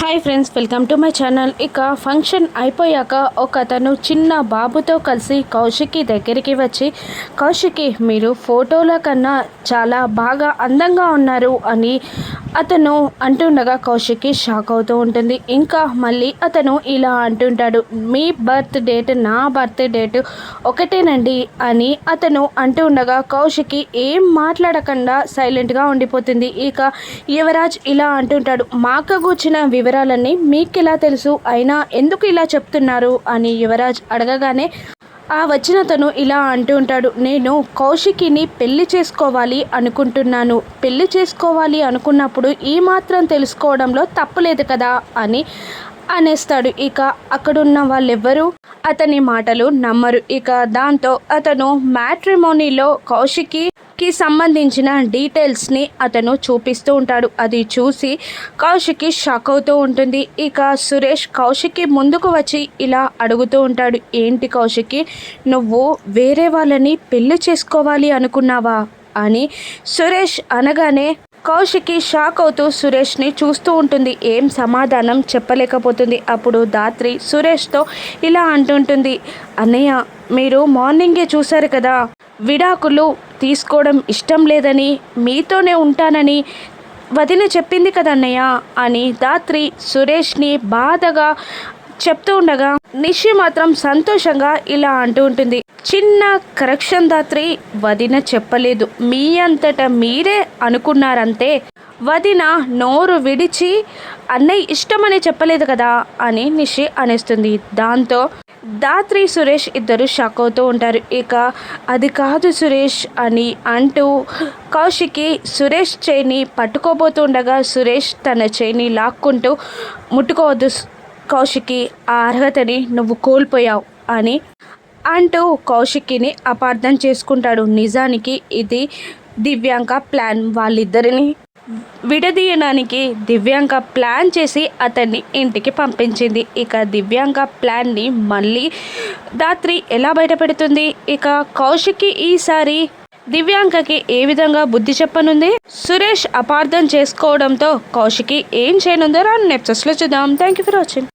Hi friends welcome to my channel. ఇక function అయిపోయాక ఒక అతను చిన్న బాబుతో కలిసి కౌశికి దగ్గరికి వచ్చి కౌశికి మీరు ఫోటోల కన్నా చాలా బాగా అందంగా ఉన్నారు అని అతను అంటుండగా కౌశికి షాక్ అవుతూ ఉంటుంది. ఇంకా మళ్ళీ అతను ఇలా అంటుంటాడు మీ బర్త్ డేట్ నా బర్త్ డేట్ ఒకటేనండి అని అతను అంటూ ఉండగా కౌశికి ఏం మాట్లాడకుండా సైలెంట్గా ఉండిపోతుంది. ఇక యువరాజ్ ఇలా అంటుంటాడు మాకు కూర్చిన వివరాలన్నీ మీకు ఎలా తెలుసు? అయినా ఎందుకు ఇలా చెప్తున్నారు? అని యువరాజ్ అడగగానే ఆ వచ్చినతను ఇలా అంటూ ఉంటాడు నేను కౌశికిని పెళ్ళి చేసుకోవాలి అనుకుంటున్నాను. పెళ్ళి చేసుకోవాలి అనుకున్నప్పుడు ఈ మాత్రం తెలుసుకోవడంలో తప్పులేదు కదా అని అనేస్తాడు. ఇక అక్కడున్న వాళ్ళెవ్వరూ అతని మాటలు నమ్మరు. ఇక దాంతో అతను మ్యాట్రిమోనీలో కౌశికి కి సంబంధించిన డీటెయిల్స్ని అతను చూపిస్తూ ఉంటాడు. అది చూసి కౌశికి షాక్ అవుతూ ఉంటుంది. ఇక సురేష్ కౌశికి ముందుకు వచ్చి ఇలా అడుగుతూ ఉంటాడు. ఏంటి కౌశికి నువ్వు వేరే వాళ్ళని పెళ్ళి చేసుకోవాలి అనుకున్నావా? అని సురేష్ అనగానే కౌశికి షాక్ అవుతూ సురేష్ని చూస్తూ ఉంటుంది. ఏం సమాధానం చెప్పలేకపోతుంది. అప్పుడు దాత్రి సురేష్తో ఇలా అంటుంటుంది. అన్నయ్య మీరు మార్నింగే చూశారు కదా? విడాకులు తీసుకోవడం ఇష్టం లేదని మీతోనే ఉంటానని వదిన చెప్పింది కదన్నయ్య అని దాత్రి సురేష్ని బాధగా చెప్తూ ఉండగా నిషి మాత్రం సంతోషంగా ఇలా అంటూ ఉంటుంది. చిన్న కరెక్షన్ దాత్రి వదిన చెప్పలేదు. మీ అంతటా మీరే అనుకున్నారంతే వదిన నోరు విడిచి అన్నయ్య ఇష్టమని చెప్పలేదు కదా? అని నిషి అనేస్తుంది. దాంతో దాత్రి సురేష్ ఇద్దరు షాక్ అవుతూ ఉంటారు. ఇక అది కాదు సురేష్ అని అంటూ కౌశికి సురేష్ చేయిని పట్టుకోబోతుండగా సురేష్ తన చేయిని లాక్కుంటూ ముట్టుకోవద్దు కౌశికి ఆ అర్హతని నువ్వు కోల్పోయావు అని అంటూ కౌశికిని అపార్థం చేసుకుంటాడు. నిజానికి ఇది దివ్యాంక ప్లాన్. వాళ్ళిద్దరిని విడదీయడానికి దివ్యాంక ప్లాన్ చేసి అతన్ని ఇంటికి పంపించింది. ఇక దివ్యాంక ప్లాన్ని మళ్ళీ దాత్రి ఎలా బయటపెడుతుంది? ఇక కౌశికి ఈసారి దివ్యాంకకి ఏ విధంగా బుద్ధి చెప్పనుంది? సురేష్ అపార్థం చేసుకోవడంతో కౌశికి ఏం చేయనుందో రాను నెప్సెస్లో చూద్దాం. Thank you for watching